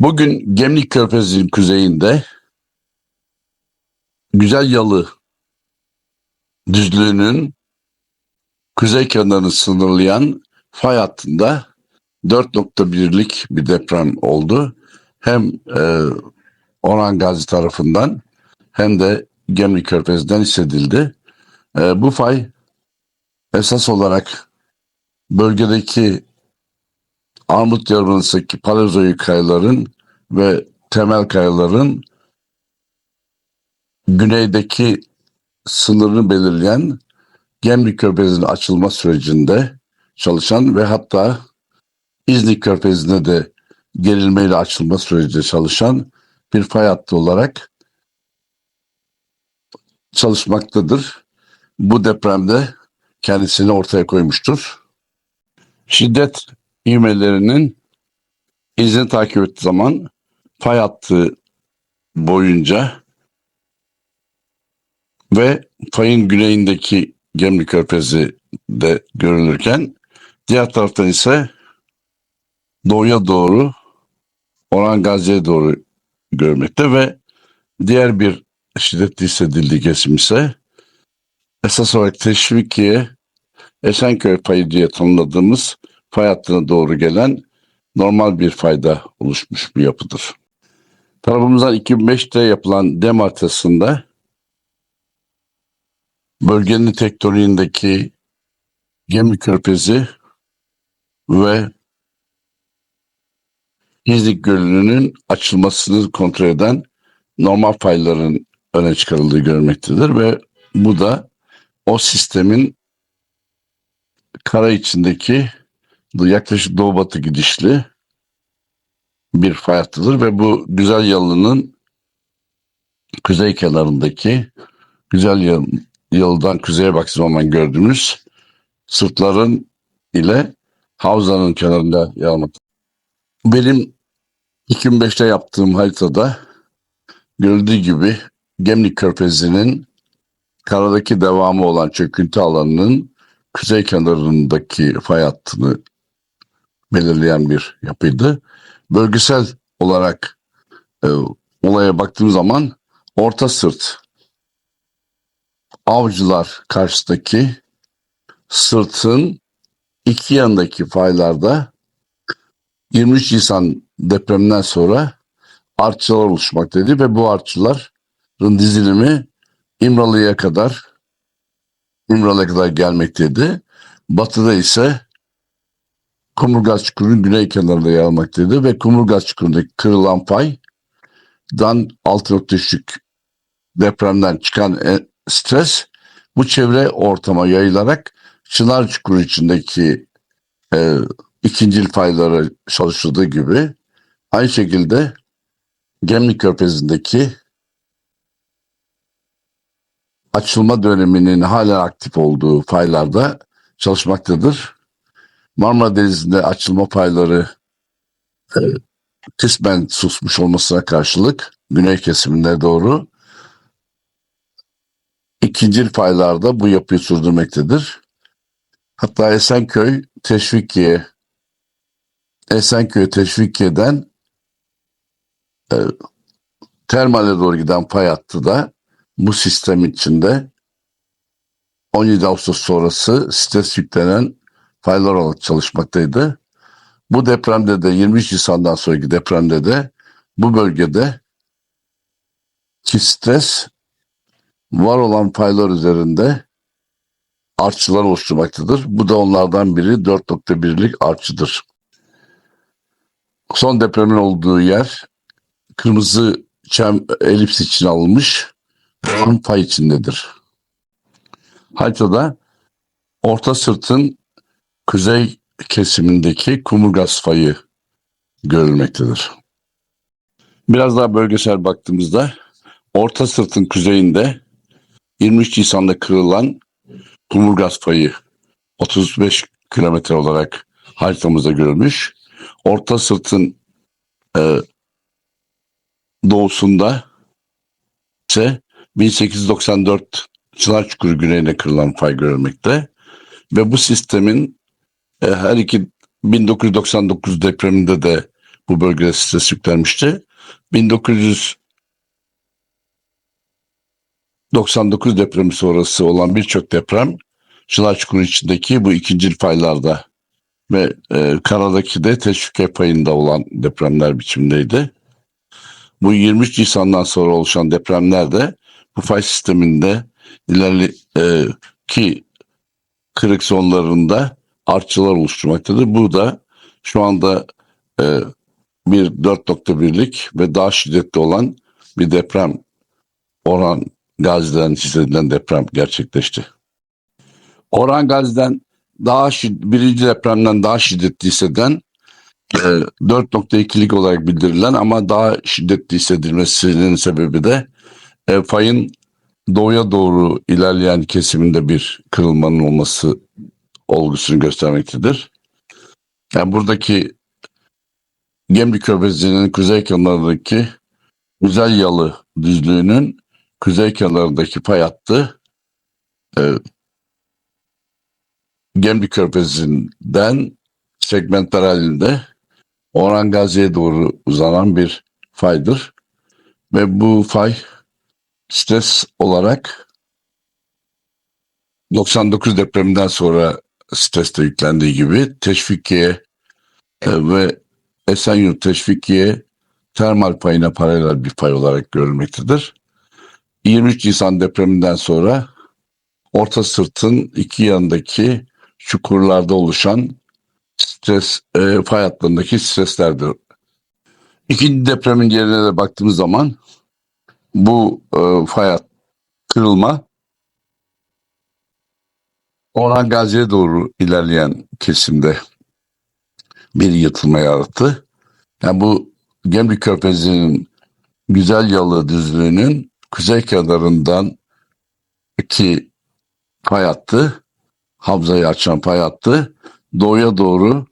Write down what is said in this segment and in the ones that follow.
Bugün Gemlik Körfezi'nin kuzeyinde Güzel Yalı düzlüğünün kuzey kenarını sınırlayan fay hattında 4.1'lik bir deprem oldu. Hem e, Orhan Gazi tarafından hem de Gemlik Körfezi'nden hissedildi. E, bu fay esas olarak bölgedeki Armut Yarımadası'ndaki Paleozoik kayaların ve temel kayaların güneydeki sınırını belirleyen Gemlik Körfezi'nin açılma sürecinde çalışan ve hatta İznik Körfezi'ne de gerilmeyle açılma sürecinde çalışan bir fay hattı olarak çalışmaktadır. Bu depremde kendisini ortaya koymuştur. Şiddet ivmelerinin izini takip ettiği zaman fay hattı boyunca ve fayın güneyindeki Gemli Körfezi de görülürken diğer taraftan ise doğuya doğru Orhan Gazi'ye doğru görmekte ve diğer bir şiddetli hissedildiği kesim ise esas olarak Teşvikiye Esenköy payı diye tanımladığımız fay hattına doğru gelen normal bir fayda oluşmuş bir yapıdır. Tarafımızdan 2005'te yapılan dem haritasında bölgenin tektoniğindeki Gemi Körfezi ve İznik Gölü'nün açılmasını kontrol eden normal fayların öne çıkarıldığı görülmektedir ve bu da o sistemin kara içindeki yaklaşık doğu batı gidişli bir fay hattıdır ve bu güzel yalının kuzey kenarındaki güzel yıl, yıldan kuzeye baktığı zaman gördüğümüz sırtların ile havzanın kenarında yer. Benim 2005'te yaptığım haritada görüldüğü gibi Gemlik Körfezi'nin karadaki devamı olan çöküntü alanının kuzey kenarındaki fay hattını belirleyen bir yapıydı. Bölgesel olarak e, olaya baktığım zaman orta sırt avcılar karşısındaki sırtın iki yanındaki faylarda 23 Nisan depreminden sonra artçılar oluşmaktaydı ve bu artçıların dizilimi İmralı'ya kadar İmralı'ya kadar gelmekteydi. Batıda ise Kumurgaz Çukuru'nun güney kenarında yer almaktaydı ve Kumurgaz Çukuru'ndaki kırılan paydan 6.3'lük depremden çıkan e, stres bu çevre ortama yayılarak Çınar Çukuru içindeki e, ikincil faylara çalışıldığı gibi aynı şekilde Gemlik Körfezi'ndeki açılma döneminin hala aktif olduğu faylarda çalışmaktadır. Marmara Denizi'nde açılma payları e, kısmen susmuş olmasına karşılık güney kesimine doğru ikincil faylarda bu yapıyı sürdürmektedir. Hatta Esenköy Teşvikiye Esenköy Teşvikiye'den e, termale doğru giden fay hattı da bu sistem içinde 17 Ağustos sonrası stres yüklenen faylar olarak çalışmaktaydı. Bu depremde de 23 Nisan'dan sonraki depremde de bu bölgede ki stres var olan faylar üzerinde artçılar oluşturmaktadır. Bu da onlardan biri 4.1'lik artçıdır. Son depremin olduğu yer kırmızı çem elips için alınmış pay içindedir. Haritada orta sırtın kuzey kesimindeki kumurgaz fayı görülmektedir. Biraz daha bölgesel baktığımızda orta sırtın kuzeyinde 23 Nisan'da kırılan kumurgaz fayı 35 kilometre olarak haritamızda görülmüş. Orta sırtın e, doğusunda ise 1894 Çınar Çukuru güneyine kırılan fay görülmekte. Ve bu sistemin her iki 1999 depreminde de bu bölgede stres yüklenmişti. 1999 depremi sonrası olan birçok deprem Çınar Çukuru içindeki bu ikincil faylarda ve e, karadaki de teşvik payında olan depremler biçimdeydi. Bu 23 Nisan'dan sonra oluşan depremler de bu fay sisteminde ilerli e, ki kırık zonlarında artçılar oluşturmaktadır. Bu da şu anda e, bir 4.1'lik ve daha şiddetli olan bir deprem Orhan Gazi'den hissedilen deprem gerçekleşti. Orhan Gazi'den daha birinci depremden daha şiddetli hisseden e, 4.2'lik olarak bildirilen ama daha şiddetli hissedilmesinin sebebi de e, fayın doğuya doğru ilerleyen kesiminde bir kırılmanın olması olgusunu göstermektedir. Yani buradaki Gemlik Körfezi'nin kuzey kenarındaki Güzel Yalı düzlüğünün kuzey kenarındaki pay hattı e, Gemlik Körfezi'nden segmentler halinde Orhan Gazi'ye doğru uzanan bir faydır. Ve bu fay stres olarak 99 depreminden sonra streste yüklendiği gibi Teşvikiye e, ve Esenyurt Teşvikiye termal payına paralel bir pay olarak görülmektedir. 23 Nisan depreminden sonra orta sırtın iki yanındaki çukurlarda oluşan stres e, fay hatlarındaki streslerdir. İkinci depremin yerine de baktığımız zaman bu e, fay kırılma Orhan Gazi'ye doğru ilerleyen kesimde bir yıkılma yarattı. Yani bu Gemlik Körfezi'nin güzel yalı düzlüğünün kuzey kenarından ki pay hattı, havzayı açan pay hattı doğuya doğru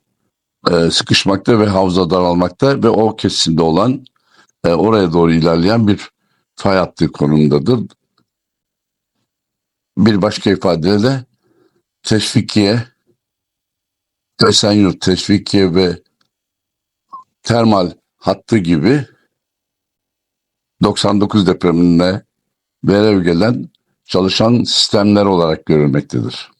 e, sıkışmakta ve havza daralmakta ve o kesimde olan e, oraya doğru ilerleyen bir fay hattı konumundadır. Bir başka ifadeyle teşvikiye, Esenyurt teşvikiye ve termal hattı gibi 99 depreminde verev gelen çalışan sistemler olarak görülmektedir.